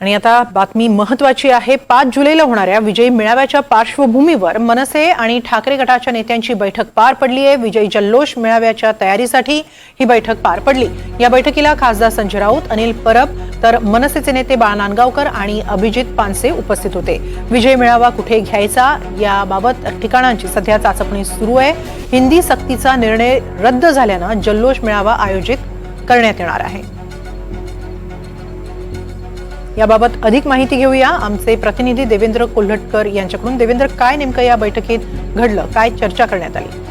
आणि आता बातमी महत्वाची आहे. पाच जुलैला होणाऱ्या विजयी मेळाव्याच्या पार्श्वभूमीवर मनसे आणि ठाकरे गटाच्या नेत्यांची बैठक पार पडली आहे. विजयी जल्लोष मेळाव्याच्या तयारीसाठी ही बैठक पार पडली. या बैठकीला खासदार संजय राऊत अनिल परब तर मनसेचे नेते बाळा नांदगावकर आणि अभिजित पानसे उपस्थित होते. विजय मेळावा कुठे घ्यायचा? याबाबत ठिकाणांची सध्या चाचपणी सुरू आहे. हिंदी सक्तीचा निर्णय रद्द झाल्यानं जल्लोष मेळावा आयोजित करण्यात येणार आहे. याबाबत अधिक माहिती घेऊया. आमचे प्रतिनिधी देवेंद्र कोल्हटकर यांच्याकडून. देवेंद्र काय नेमकं या बैठकीत घडलं? काय चर्चा करण्यात आली?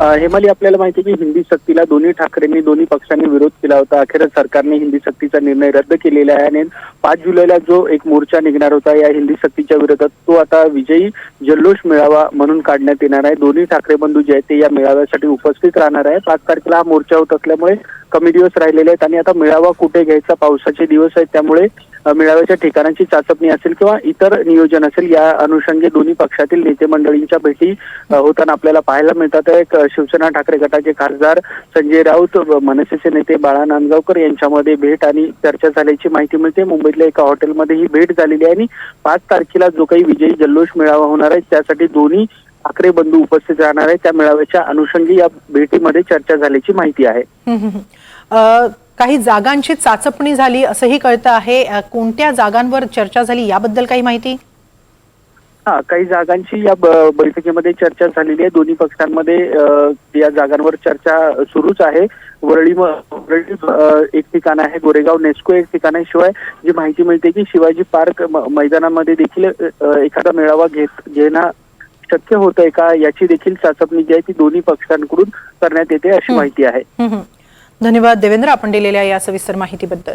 हेमाली आपल्याला माहिती आहे की हिंदी सक्तीला दोन्ही ठाकरेंनी दोन्ही पक्षांनी विरोध केला होता. अखेरच सरकारने हिंदी सक्तीचा निर्णय रद्द केलेला आहे आणि पाच जुलैला जो एक मोर्चा निघणार होता या हिंदी सक्तीच्या विरोधात तो आता विजयी जल्लोष मेळावा म्हणून काढण्यात येणार आहे. दोन्ही ठाकरे बंधू जे आहेत ते या मेळाव्यासाठी उपस्थित राहणार आहे पाच तारखेला हा मोर्चा होत असल्यामुळे कमी दिवस राहिलेले आहेत आणि आता मेळावा कुठे घ्यायचा पावसाचे दिवस आहेत त्यामुळे मेळाव्याच्या ठिकाणांची चाचपणी असेल किंवा इतर नियोजन असेल या अनुषंगी दोन्ही पक्षातील नेते मंडळींच्या भेटी होताना आपल्याला पाहायला मिळतात. एक शिवसेना ठाकरे गटाचे खासदार संजय राऊत मनसेचे नेते बाळा नांदगावकर यांच्यामध्ये भेट आणि चर्चा झाल्याची माहिती मिळते. मुंबईतल्या एका हॉटेलमध्ये ही भेट झालेली आहे आणि पाच तारखेला जो काही विजयी जल्लोष मेळावा होणार आहे त्यासाठी दोन्ही ठाकरे बंधू उपस्थित राहणार आहे त्या मेळाव्याच्या अनुषंगी या भेटीमध्ये चर्चा झाल्याची माहिती आहे. काही जागांची चाचपणी झाली असंही कळतं आहे. कोणत्या जागांवर चर्चा झाली याबद्दल काही माहिती? हा काही जागांची या बैठकीमध्ये चर्चा झालेली आहे. दोन्ही पक्षांमध्ये या जागांवर चर्चा सुरूच आहे. वरळी वरळी एक ठिकाण आहे गोरेगाव नेस्को एक ठिकाण आहे. शिवाय जी माहिती मिळते की शिवाजी पार्क मैदानामध्ये देखील एखादा मेळावा घेत घेणं शक्य होतंय का याची देखील चाचपणी जी आहे ती दोन्ही पक्षांकडून करण्यात येते अशी. माहिती आहे. धन्यवाद देवेंद्र आपण दिलेल्या या सविस्तर माहितीबद्दल.